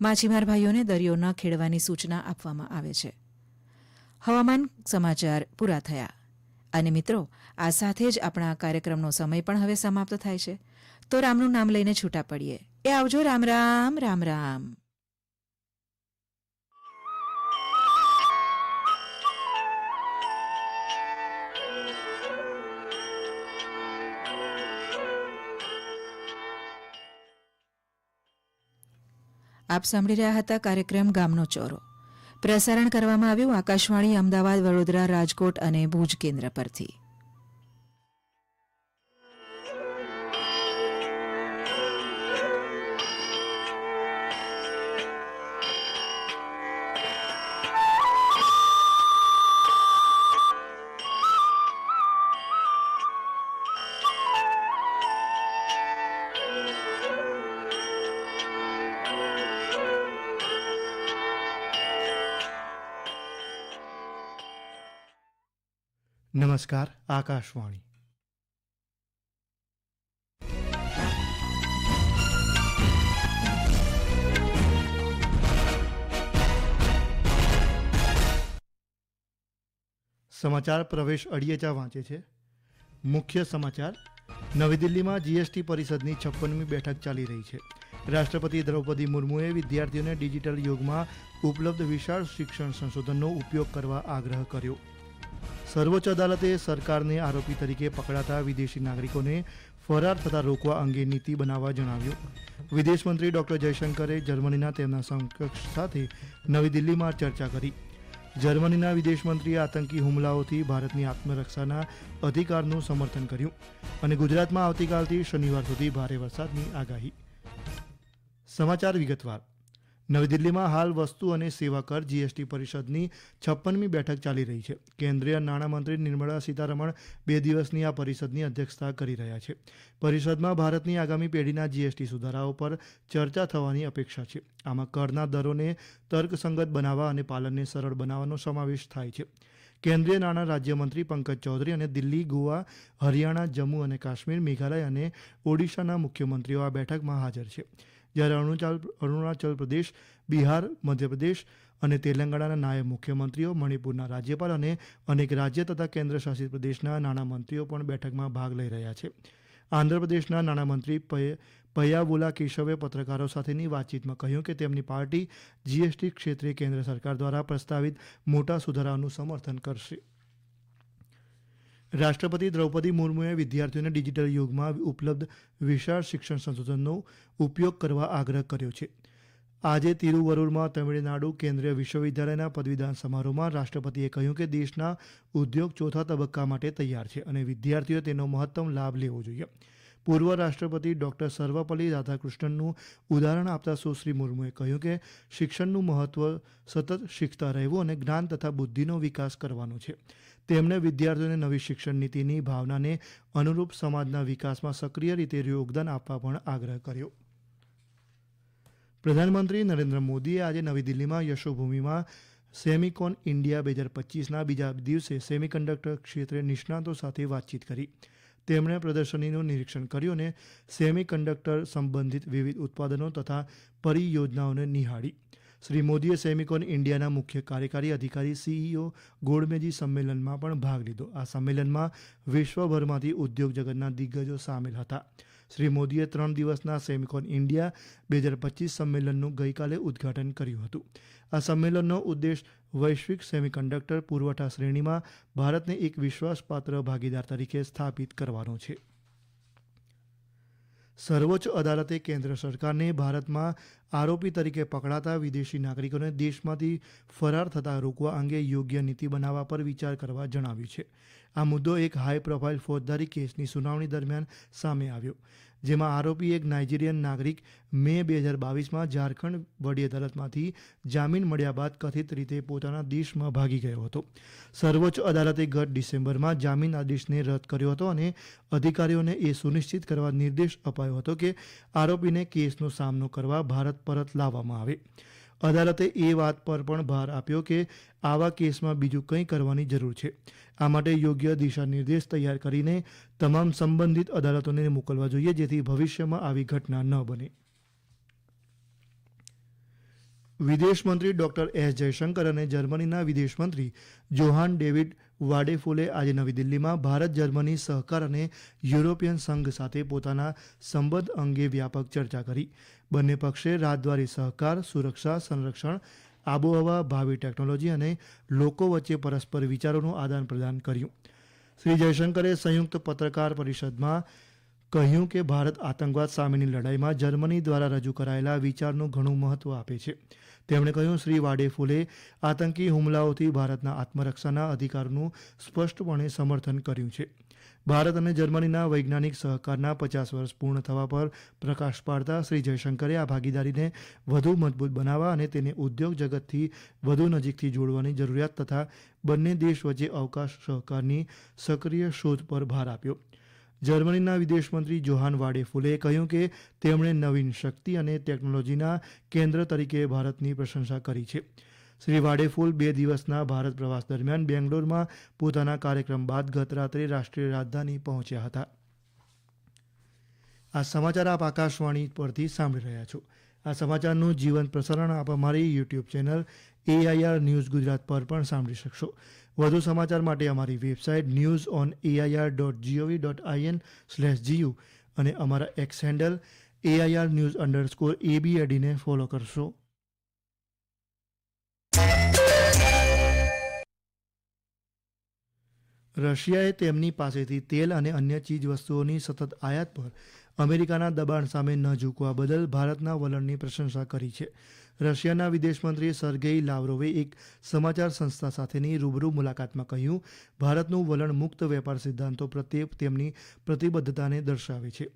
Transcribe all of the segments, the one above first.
માછીમાર ભાઈઓને દરિયો ન ખેડવાની સૂચના આપવામાં આવે છે. હવામાન સમાચાર પૂરા થયા. અને મિત્રો, આ સાથે જ આપણા કાર્યક્રમનો સમય પણ હવે સમાપ્ત થાય છે. તો રામનું નામ લઈને છૂટા પડીએ. એ આવજો રામ રામ રામ રામ. આપ સાંભળી રહ્યા હતા કાર્યક્રમ ગામનો ચોરો. પ્રસારણ કરવામાં આવ્યું આકાશવાણી, અમદાવાદ, વડોદરા, રાજકોટ અને ભુજ કેન્દ્ર પરથી. નમસ્કાર, આકાશવાણી. સમાચાર પ્રવેશ અડિયેચા વાંચે છે. મુખ્ય સમાચાર, નવી દિલ્હીમાં જીએસટી પરિષદની છપ્પનમી બેઠક ચાલી રહી છે. રાષ્ટ્રપતિ દ્રૌપદી મુર્મુએ વિદ્યાર્થીઓને ડિજિટલ યુગમાં ઉપલબ્ધ વિશાળ શિક્ષણ સંશોધનનો ઉપયોગ કરવા આગ્રહ કર્યો. સર્વોચ્ચ અદાલતે સરકારને આરોપી તરીકે પકડાતા વિદેશી નાગરિકોને ફરાર થતા રોકવા અંગે નીતિ બનાવવા જણાવ્યું. વિદેશ મંત્રી ડોક્ટર જયશંકરે જર્મનીના તેમના સમકક્ષ સાથે નવી દિલ્હીમાં ચર્ચા કરી. જર્મનીના વિદેશમંત્રીએ આતંકી હુમલાઓથી ભારતની આત્મરક્ષાના અધિકારનું સમર્થન કર્યું અને ગુજરાતમાં આવતીકાલથી શનિવાર સુધી ભારે વરસાદની આગાહી. સમાચાર વિગતવાર. નવી દિલ્હીમાં હાલ વસ્તુ અને સેવા કર જીએસટી પરિષદની છપ્પનમી બેઠક ચાલી રહી છે. કેન્દ્રીય નાણામંત્રી નિર્મળા સીતારમણ બે દિવસની આ પરિષદની અધ્યક્ષતા કરી રહ્યા છે. પરિષદમાં ભારતની આગામી પેઢીના જીએસટી સુધારાઓ પર ચર્ચા થવાની અપેક્ષા છે. આમાં કરના દરોને તર્કસંગત બનાવવા અને પાલનને સરળ બનાવવાનો સમાવેશ થાય છે. કેન્દ્રીય નાણાં રાજ્યમંત્રી પંકજ ચૌધરી અને દિલ્હી, ગોવા, હરિયાણા, જમ્મુ અને કાશ્મીર, મેઘાલય અને ઓડિશાના મુખ્યમંત્રીઓ આ બેઠકમાં હાજર છે. જ્યારે અરુણાચલ પ્રદેશ, બિહાર, મધ્યપ્રદેશ અને તેલંગાણાના નાયબ મુખ્યમંત્રીઓ, મણિપુરના રાજ્યપાલ અને અનેક રાજ્ય તથા કેન્દ્રશાસિત પ્રદેશના નાણામંત્રીઓ પણ બેઠકમાં ભાગ લઈ રહ્યા છે. આંધ્રપ્રદેશના નાણામંત્રી પય, પયાવુલા કેશવે પત્રકારો સાથેની વાતચીતમાં કહ્યું કે તેમની પાર્ટી જીએસટી ક્ષેત્રે કેન્દ્ર સરકાર દ્વારા પ્રસ્તાવિત મોટા સુધારાઓનું સમર્થન કરશે. રાષ્ટ્રપતિ દ્રૌપદી મુર્મુએ વિદ્યાર્થીઓને ડિજિટલ યુગમાં ઉપલબ્ધ વિશાળ શિક્ષણ સંશોધનનો ઉપયોગ કરવા આગ્રહ કર્યો છે. આજે તિરુવરૂરમાં તમિળનાડુ કેન્દ્રીય વિશ્વવિદ્યાલયના પદવીદાન સમારોહમાં રાષ્ટ્રપતિએ કહ્યું કે દેશના ઉદ્યોગ ચોથા તબક્કા માટે તૈયાર છે અને વિદ્યાર્થીઓએ તેનો મહત્તમ લાભ લેવો જોઈએ. પૂર્વ રાષ્ટ્રપતિ ડોક્ટર સર્વપલ્લી રાધાકૃષ્ણનનું ઉદાહરણ આપતા સુશ્રી મુર્મુએ કહ્યું કે શિક્ષણનું મહત્વ સતત શીખતા રહેવું અને જ્ઞાન તથા બુદ્ધિનો વિકાસ કરવાનો છે. તેમણે વિદ્યાર્થીઓને નવી શિક્ષણ નીતિની ભાવનાને અનુરૂપ સમાજના વિકાસમાં સક્રિય રીતે યોગદાન આપવા પણ આગ્રહ કર્યો. પ્રધાનમંત્રી નરેન્દ્ર મોદીએ આજે નવી દિલ્હીમાં યશોભૂમિમાં સેમિકોન ઇન્ડિયા બે હજાર પચીસના બીજા દિવસે સેમિકન્ડક્ટર ક્ષેત્રે નિષ્ણાતો સાથે વાતચીત કરી. તેમણે પ્રદર્શનીનું નિરીક્ષણ કર્યું અને સેમિકન્ડક્ટર સંબંધિત વિવિધ ઉત્પાદનો તથા પરિયોજનાઓને નિહાળી. શ્રી મોદીએ સેમિકોન ઇન્ડિયાના મુખ્ય કાર્યકારી અધિકારી સીઈઓ ગોળમેજી સંમેલનમાં પણ ભાગ લીધો. આ સંમેલનમાં વિશ્વભરમાંથી ઉદ્યોગ જગતના દિગ્ગજો સામેલ હતા. શ્રી મોદીએ ત્રણ દિવસના સેમિકોન ઇન્ડિયા બે હજાર પચીસ સંમેલનનું ગઈકાલે ઉદ્ઘાટન કર્યું હતું. આ સંમેલનનો ઉદ્દેશ વૈશ્વિક સેમિકન્ડક્ટર પુરવઠા શ્રેણીમાં ભારતને એક વિશ્વાસપાત્ર ભાગીદાર તરીકે સ્થાપિત કરવાનો છે. સર્વોચ્ચ અદાલતે કેન્દ્ર સરકારને ભારતમાં આરોપી તરીકે પકડાતા વિદેશી નાગરિકોને દેશમાંથી ફરાર થતા રોકવા અંગે યોગ્ય નીતિ બનાવવા પર વિચાર કરવા જણાવ્યું છે. આ મુદ્દો એક હાઈ પ્રોફાઇલ ફોજદારી કેસની સુનાવણી દરમિયાન સામે આવ્યો. જેમાં આરોપી એક નાઇજીરિયન નાગરિક મે બે હજાર બાવીસમાં ઝારખંડ વડી અદાલતમાંથી જામીન મળ્યા બાદ કથિત રીતે પોતાના દેશમાં ભાગી ગયો હતો. સર્વોચ્ચ અદાલતે ગત ડિસેમ્બરમાં જામીન આદેશને રદ કર્યો હતો અને અધિકારીઓને એ સુનિશ્ચિત કરવા નિર્દેશ અપાયો હતો કે આરોપીને કેસનો સામનો કરવા ભારત પરત લાવવામાં આવે. અદાલતે એ વાત પર પણ ભાર આપ્યો કે આવા કેસમાં બીજું કંઈ કરવાની જરૂર છે. આ માટે યોગ્ય દિશા નિર્દેશ તૈયાર કરીને તમામ સંબંધિત અદાલતોને મોકલવા જોઈએ જેથી ભવિષ્યમાં આવી ઘટના ન બને. વિદેશ મંત્રી ડોક્ટર એસ જયશંકર અને જર્મનીના વિદેશમંત્રી જોહાન ડેવિડ વાડેફુલે આજે નવી દિલ્હીમાં ભારત, જર્મની સહકાર અને યુરોપિયન સંઘ સાથે પોતાના સંબંધ અંગે વ્યાપક ચર્ચા કરી. બંને પક્ષે રાજદ્વારી સહકાર, સુરક્ષા, સંરક્ષણ, આબોહવા, ભાવિ ટેકનોલોજી અને લોકો વચ્ચે પરસ્પર વિચારોનું આદાન પ્રદાન કર્યું. શ્રી જયશંકરે સંયુક્ત પત્રકાર પરિષદમાં કહ્યું કે ભારત આતંકવાદ સામેની લડાઈમાં જર્મની દ્વારા રજૂ કરાયેલા વિચારનું ઘણું મહત્વ આપે છે. તેમણે કહ્યું, શ્રી વાડેફુલે આતંકી હુમલાઓથી ભારતના આત્મરક્ષાના અધિકારનું સ્પષ્ટપણે સમર્થન કર્યું છે. ભારત અને જર્મનીના વૈજ્ઞાનિક સહકારના પચાસ વર્ષ પૂર્ણ થવા પર પ્રકાશ પાડતા શ્રી જયશંકરે આ ભાગીદારીને વધુ મજબૂત બનાવવા અને તેને ઉદ્યોગ જગતથી વધુ નજીકથી જોડવાની જરૂરિયાત તથા બંને દેશ વચ્ચે અવકાશ સહકારની સક્રિય શોધ પર ભાર આપ્યો. જર્મનીના વિદેશમંત્રી જોહાન વાડે ફૂલે કહ્યું કે તેમણે નવીન શક્તિ અને ટેકનોલોજીના કેન્દ્ર તરીકે ભારતની પ્રશંસા કરી છે. શ્રી વાડેફૂલ બે દિવસના ભારત પ્રવાસ દરમિયાન બેંગ્લોરમાં પોતાના કાર્યક્રમ બાદ ગત રાત્રે રાષ્ટ્રીય રાજધાની પહોંચ્યા હતા. આ સમાચાર આપ આકાશવાણી પરથી સાંભળી રહ્યા છો. આ સમાચારનું જીવંત પ્રસારણ આપ અમારી YouTube channel AIR news Gujarat પર પણ સાંભળી શકશો. વધુ સમાચાર માટે અમારી website news on AIR dot GOV dot IN slash GU અને અમારા X handle AIR news underscore એબીએડીને follow કરશો. રશિયાએ તેમની પાસેથી તેલ અને અન્ય ચીજવસ્તુઓની સતત આયાત પર અમેરિકાના દબાણ સામે ન ઝૂકવા બદલ ભારતના વલણની પ્રશંસા કરી છે. રશિયાના વિદેશમંત્રી સર્ગેઈ લાવરોવે એક સમાચાર સંસ્થા સાથેની રૂબરૂ મુલાકાતમાં કહ્યું, ભારતનું વલણ મુક્ત વેપાર સિદ્ધાંતો પ્રત્યે તેમની પ્રતિબદ્ધતાને દર્શાવે છે.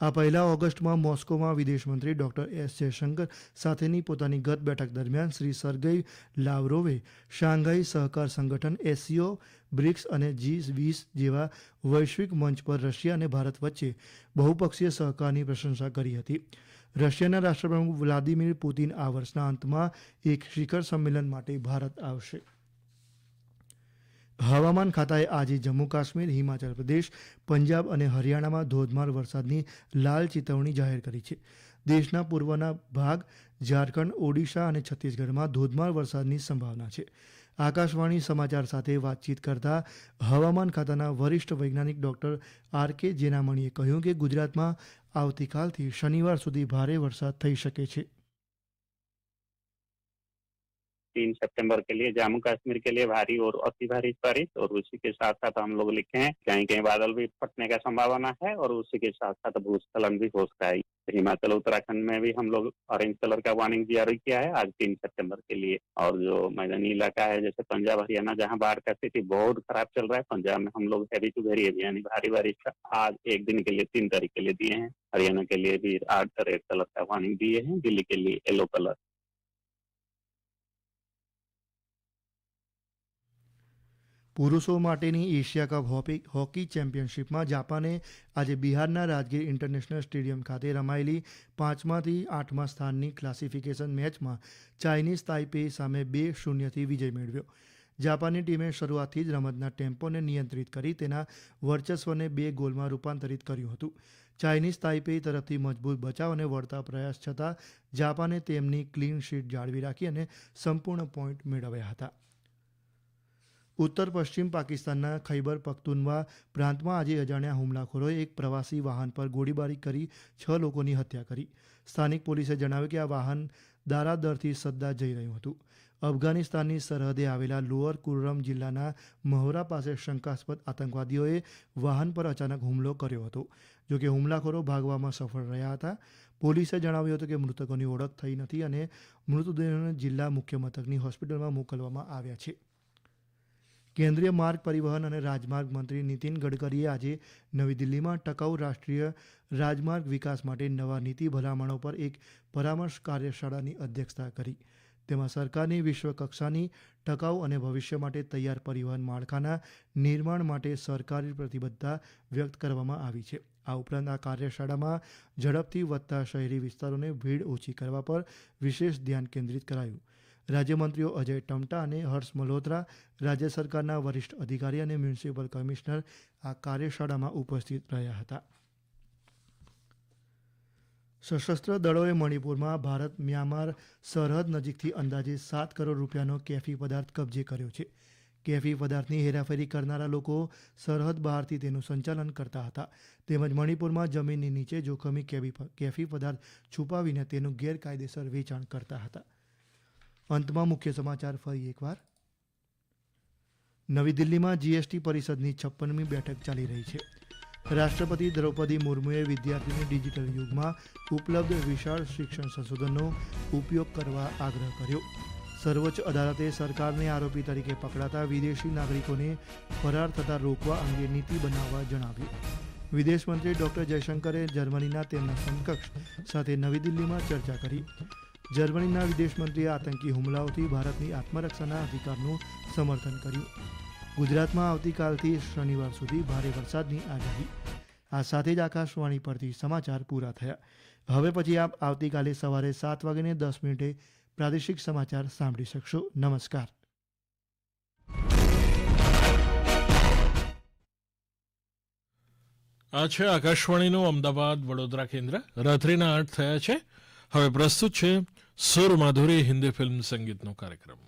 આ પહેલા ઓગસ્ટમાં મોસ્કોમાં વિદેશમંત્રી ડોક્ટર એસ જયશંકર સાથેની પોતાની ગત બેઠક દરમિયાન શ્રી સર્ગઈ લાવરોવે શાંઘાઈ સહકાર સંગઠન એસસીઓ બ્રિક્સ અને જી વીસ જેવા વૈશ્વિક મંચ પર રશિયા અને ભારત વચ્ચે બહુપક્ષીય સહકારની પ્રશંસા કરી હતી. રશિયાના રાષ્ટ્રપ્રમુખ વ્લાદિમીર પુતિન આ વર્ષના અંતમાં એક શિખર સંમેલન માટે ભારત આવશે. હવામાન ખાતાએ આજે જમ્મુ કાશ્મીર, હિમાચલ પ્રદેશ, પંજાબ અને હરિયાણામાં ધોધમાર વરસાદની લાલ ચેતવણી જાહેર કરી છે. દેશના પૂર્વના ભાગ ઝારખંડ, ઓડિશા અને છત્તીસગઢમાં ધોધમાર વરસાદની સંભાવના છે. આકાશવાણી સમાચાર સાથે વાતચીત કરતા હવામાન ખાતાના વરિષ્ઠ વૈજ્ઞાનિક ડોક્ટર આર કે જેનામણીએ કહ્યું કે ગુજરાતમાં આવતીકાલથી શનિવાર સુધી ભારે વરસાદ થઈ શકે છે. तीन सितंबर के लिए, जम्मू कश्मीर के लिए भारी और अति भारी बारिश और उसी के साथ साथ हम लोग लिखे हैं कहीं कहीं बादल भी फटने का संभावना है और उसी के साथ साथ भूस्खलन भी हो सकता है। हिमाचल, उत्तराखंड में भी हम लोग ऑरेंज कलर का वार्निंग जारी किया है आज तीन सितंबर के लिए। और जो मैदानी इलाका है, जैसे पंजाब, हरियाणा, जहाँ बाढ़ का स्थिति बहुत खराब चल रहा है, पंजाब में हम लोग हैवी टू वेरी यानी भारी बारिश का आज एक दिन के लिए, तीन तारीख के लिए दिए हैं। हरियाणा के लिए भी आठ रेड कलर का वार्निंग दिए हैं, दिल्ली के लिए येलो कलर પુરુષો માટેની એશિયા કપ હોકી હોકી ચેમ્પિયનશિપમાં જાપાને આજે બિહારના રાજગીર ઇન્ટરનેશનલ સ્ટેડિયમ ખાતે રમાયેલી પાંચમાથી આઠમા સ્થાનની ક્લાસિફિકેશન મેચમાં ચાઇનીઝ તાઇપે સામે બે શૂન્યથી વિજય મેળવ્યો. જાપાનની ટીમે શરૂઆતથી જ રમતના ટેમ્પોને નિયંત્રિત કરી તેના વર્ચસ્વને બે ગોલમાં રૂપાંતરિત કર્યું હતું. ચાઇનીઝ તાઇપે તરફથી મજબૂત બચાવ અને વળતા પ્રયાસ છતાં જાપાને તેમની ક્લીન શીટ જાળવી રાખી અને સંપૂર્ણ પોઈન્ટ મેળવ્યા હતા. ઉત્તર પશ્ચિમ પાકિસ્તાનના ખૈબર પખ્તુનવા પ્રાંતમાં આજે અજાણ્યા હુમલાખોરોએ એક પ્રવાસી વાહન પર ગોળીબારી કરી છ લોકોની હત્યા કરી. સ્થાનિક પોલીસે જણાવ્યું કે આ વાહન દારાદરથી સદ્દા જઈ રહ્યું હતું. અફઘાનિસ્તાનની સરહદે આવેલા લોઅર કુર્રમ જિલ્લાના મહોરા પાસે શંકાસ્પદ આતંકવાદીઓએ વાહન પર અચાનક હુમલો કર્યો હતો. જોકે હુમલાખોરો ભાગવામાં સફળ રહ્યા હતા. પોલીસે જણાવ્યું હતું કે મૃતકોની ઓળખ થઈ નથી અને મૃતદેહોને જિલ્લા મુખ્ય મથકની હોસ્પિટલમાં મોકલવામાં આવ્યા છે. કેન્દ્રીય માર્ગ પરિવહન અને રાજમાર્ગ મંત્રી નીતિન ગડકરીએ આજે નવી દિલ્હીમાં ટકાઉ રાષ્ટ્રીય રાજમાર્ગ વિકાસ માટે નવા નીતિ ભલામણો પર એક પરામર્શ કાર્યશાળાની અધ્યક્ષતા કરી. તેમાં સરકારની વિશ્વકક્ષાની ટકાઉ અને ભવિષ્ય માટે તૈયાર પરિવહન માળખાના નિર્માણ માટે સરકારી પ્રતિબદ્ધતા વ્યક્ત કરવામાં આવી છે. આ ઉપરાંત આ કાર્યશાળામાં ઝડપથી વધતા શહેરી વિસ્તારોને ભીડ ઓછી કરવા પર વિશેષ ધ્યાન કેન્દ્રિત કરાયું. રાજ્યમંત્રીઓ અજય ટમટા અને હર્ષ મલ્હોત્રા, રાજ્ય સરકારના વરિષ્ઠ અધિકારી અને મ્યુનિસિપલ કમિશનર આ કાર્યશાળામાં ઉપસ્થિત રહ્યા હતા. સશસ્ત્ર દળોએ મણિપુરમાં ભારત મ્યાનમાર સરહદ નજીકથી અંદાજે સાત કરોડ રૂપિયાનો કેફી પદાર્થ કબજે કર્યો છે. કેફી પદાર્થની હેરાફેરી કરનારા લોકો સરહદ બહારથી તેનું સંચાલન કરતા હતા. તેમજ મણિપુરમાં જમીનની નીચે જોખમી કેફી પદાર્થ છુપાવીને તેનું ગેરકાયદેસર વેચાણ કરતા હતા. અંતમાં મુખ્ય સમાચાર ફરી એકવાર. નવી દિલ્હીમાં જીએસટી પરિષદની છપ્પનમી બેઠક ચાલી રહી છે. રાષ્ટ્રપતિ દ્રૌપદી મુર્મુએ વિદ્યાર્થીઓને ડિજિટલ યુગમાં ઉપલબ્ધ વિશાળ શિક્ષણ સંશોધનનો ઉપયોગ કરવા આગ્રહ કર્યો. સર્વોચ્ચ અદાલતે સરકારને આરોપી તરીકે પકડાતા વિદેશી નાગરિકોને ફરાર થતા રોકવા અંગે નીતિ બનાવવા જણાવ્યું. વિદેશ મંત્રી ડોક્ટર જયશંકરે જર્મનીના તેમના સમકક્ષ સાથે નવી દિલ્હીમાં ચર્ચા કરી. જર્મનીના વિદેશમંત્રીએ આતંકી હુમલાઓથી ભારતની આત્મરક્ષાના અધિકારનું સમર્થન કર્યું. ગુજરાતમાં આવતીકાલથી શનિવાર સુધી ભારે વરસાદની આગાહી. આ સાથે જ આકાશવાણી પરથી સમાચાર પૂરા થયા. હવે પછી આપ આવતીકાલે સવારે સાત વાગ્યે દસ મિનિટે પ્રાદેશિક સમાચાર સાંભળી શકશો. નમસ્કાર. આ છે આકાશવાણીનું અમદાવાદ વડોદરા કેન્દ્ર. રાત્રિના આઠ થયા છે. હવે પ્રસ્તુત છે સુર માધુરી હિન્દી ફિલ્મ સંગીતનો કાર્યક્રમ